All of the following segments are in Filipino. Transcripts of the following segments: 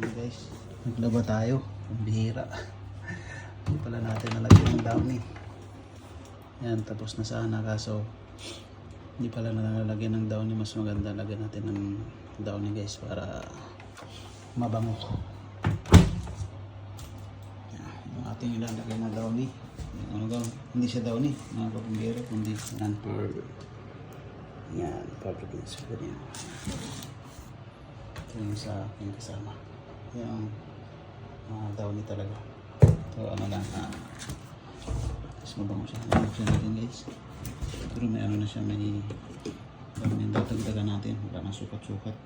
Ayan guys, naglaba tayo. Ang bihira. Hindi pala natin nalagyan ng downy. Yan, tapos na sana kaso hindi pala nalalagyan ng downy. Mas maganda lagyan natin ng downy guys para mabango. Yan, yung ating ilalagay na downy. Ano daw, hindi siya downy, mga kapumbero, kundi yan per yan, public inspector yan. Ito yung sa aking kasama. Yung mga downy talaga. Ito ano lang, ah, mas mabango siya. Mabango siya natin guys. Pero may ano na siya, may ano yung dadagdagan natin. Wala nang sukat-sukat.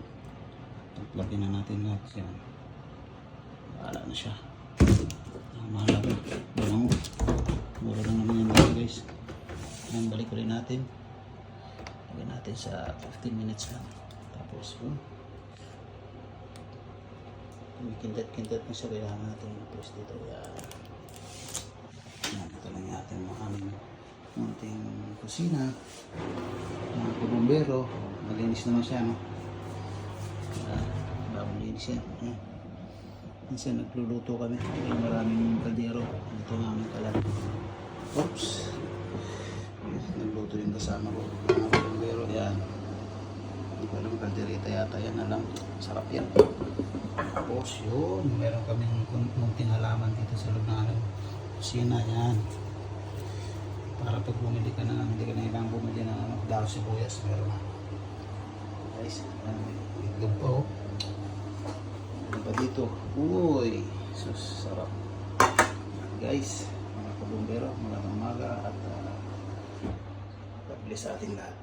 Lagyan na natin lahat yan. Wala na siya. Ang mahalaga, mabango. Mura lang naman yan dito guys. Yan, balik ulit natin. Lagyan natin sa 15 minutes lang. Tapos, boom. Kumikindat-kindat na siya. Kailangan natin yung press dito. Yan. Yan, ito lang yung ating mga aming munting kusina. Mga kubumbero. Malinis naman siya, no? Uh, bagong linis yan. Yan. Minsan nagluluto kami. May maraming kaldero. Dito ang aming kalan. Oops. Nagluto yung kasama ko. Mga kubumbero. Yan. Hindi ko alam kalderita yata yan. Alam. Sarap yan. Tapos yun. Meron kaming munting halaman dito sa loob ng ano. Kusina yan. Para pag bumili ka na, hindi ka na kailangan bumili ng ano, dahon sibuyas. Meron na. Guys, Itlog pa oh. Ano ba dito? Uy, sus, sarap. Guys, mga kabumbero, magandang umaga at uh, God bless sa ating lahat.